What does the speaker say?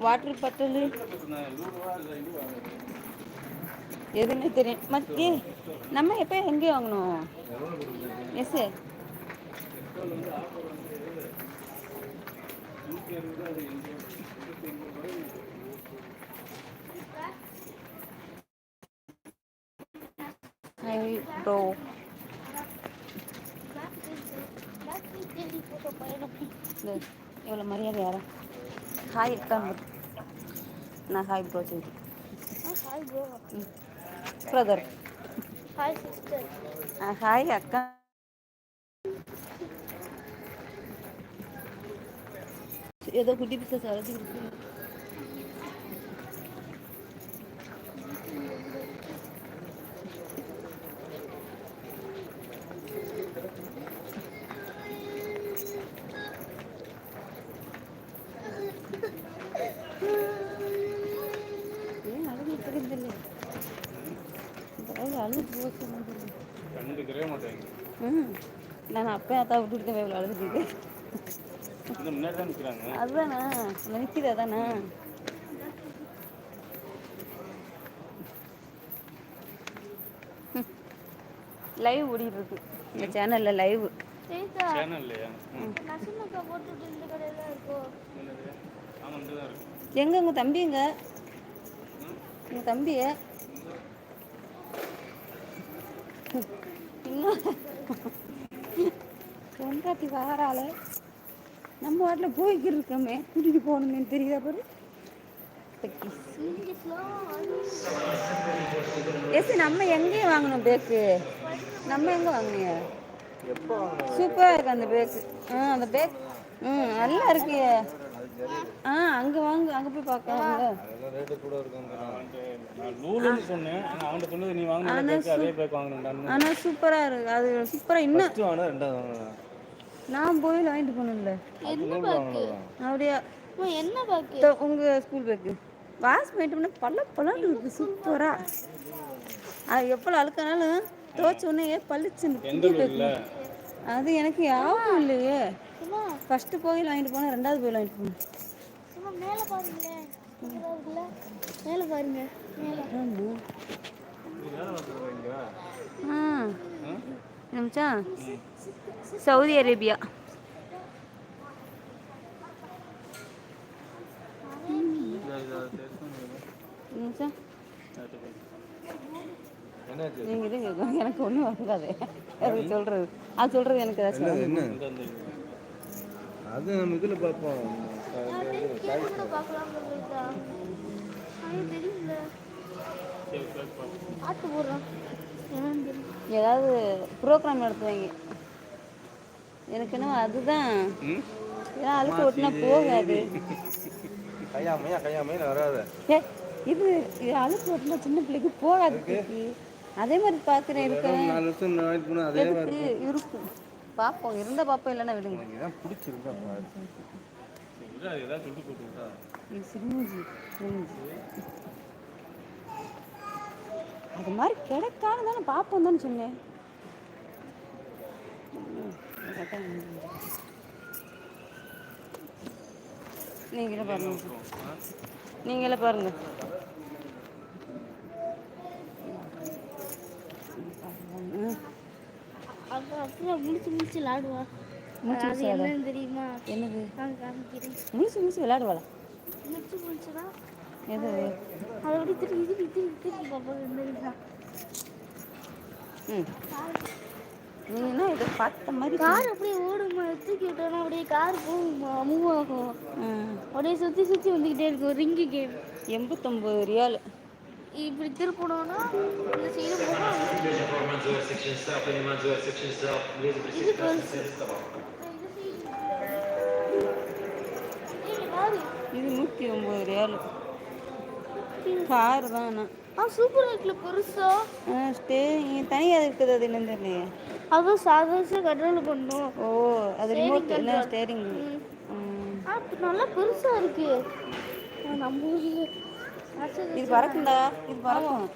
Water bottle. எதுன்னே தெரியும் மத்தி நம்ம எப்போ எங்கே வாங்கணும்? எசு ஹாய் ப்ரோ இவ்வளோ மரியாதை யாரா? ஹாய் அக்கா நான் ஹாய் ப்ரோ சரி hi bro brother hi sister hi அக்கா கண்டுக்கவே மாட்டாங்க ம். நான் அப்போ அத்தா விட்டுட்டு அழுதுட்டு தான் நிற்கிறாங்க அதுதானே அதானே. லைவ் ஓடிட்டு இருக்கு. இந்த சேனலில் லைவ் சரிதா சேனல் இல்லையா ம். நசுமக்கா போட்டுட்டு இந்த கடையில இருக்கோ என்னது ஆமாம் இங்கே தான் இருக்கு எங்க உங்கள் தம்பிங்க உங்கள் தம்பிய இன்னும் பொண்டாட்டி வாரால நம்ம வாட்டில் போய்க்கிட்டு இருக்கோமே கூட்டிகிட்டு போகணுமேன்னு தெரியுதா பாரு? எஸ் நம்ம எங்கே வாங்கணும் பேக்கு நம்ம எங்கே வாங்கினீங்க? சூப்பராக இருக்கு அந்த பேக்கு ஆ அந்த பேக் ம் நல்லா இருக்கு. ஆ அங்கே வாங்க அங்கே போய் நூலுன்னு சொன்னேன். ஆனால் அவன்கிட்ட சொன்னது நீ வாங்கின பேக்கு அதே பேக் வாங்கணும்டான்னு ஆனால் சூப்பராக இருக்கு. அது சூப்பராக இன்னும் ரெண்டாவது நான் போய் வாங்கிட்டு போகணும்ல என்ன பாக்கு அப்படியா. என்ன பாக்கு இதோ உங்க ஸ்கூல் பேக்கு வாஷ் பண்ணிட்டோம்னா பல்ல பல்லு இருக்கு சூப்பரா அது எப்போ அழுக்கனாலும் துவச்ச உடனே பளிச்சுன்னு அது எனக்கு ஞாபகம் இல்லையே. அம்மா ஃபர்ஸ்ட் போய் வாங்கிட்டு போனேன் ரெண்டாவது போய் வாங்கிட்டு போனேன் அம்மா மேலே பாருங்களேன் மேலே பாருங்க. ஆ. Nimisha Saudi Arabia. நீங்க இது கேட்கும் எனக்கு ஒன்றும் வராது அது சொல்றது. அது சொல்றது எனக்கு ஏதாச்சும் அது நம்ம இதில் பார்ப்போம். ஏதாவது ப்ரோக்ராம் நடத்துவாங்க. எனக்கு என்ன அதுதான். ம்? ஏன் அழுக்கு ஓட்டினா போகாது. கையாமையா கையாமையா வராத. இது இது அழுக்கு ஓட்டினா சின்ன பிள்ளைக்கு போகாது. அதே மாதிரி பார்க்குறேன் இருக்கேன். இருக்கும். பார்ப்போம் இருந்தால் பார்ப்போம் இல்லைன்னா விடுங்க. எனக்கு தான் பிடிச்சிருந்தா இது சிரிஞ்சி சிரிஞ்சி. அது மாதிரி கிடைக்காது தானே பார்ப்போம் தானே சொன்னேன். நீங்களே பாருங்க. நீங்களே பாருங்க ம், அப்போ அப்புறம் முடிச்சு முடிச்சு விளாடுவா. முடிச்சு என்னன்னு தெரியுமா? என்னது? நான் காமிக்கிறேன். முடிச்சு முடிச்சு விளையாடுவாளா முடிச்சு முடிச்சுனா எது? அதை அப்படி திருப்பி திருப்பி திருப்பி திருப்பி பார்ப்போம் என்ன ம். நீ என்ன இதை பார்த்த மாதிரி கார் அப்படியே ஓடுமா? தூக்கி விட்டோன்னா அப்படியே கார் போகுமா? மூவ் ஆகும். அப்படியே சுற்றி சுற்றி வந்துக்கிட்டே இருக்கும் ரிங்கி கேம் எண்பத்தொம்பது ரியால். இப்படி திருப்பணும்னா இந்த சைடு போகும் இது நூற்றி ஒம்பது ரியால் கார் தான் ஆ சூப்பர் இருக்குல்ல பெருசா? ஸ்டே தனியாக இருக்குது அது என்னன்னு தெரியலையே. அதுவும் சாதாரண கண்ட்ரோல் பண்ணும். ஓ அது ரிமோட் என்ன ஸ்டேரிங் ஆ நல்லா பெருசா இருக்கு. ஆ, நம்ம ஊர்ல அசல் இது பறக்கும்டா இது பறக்கும்.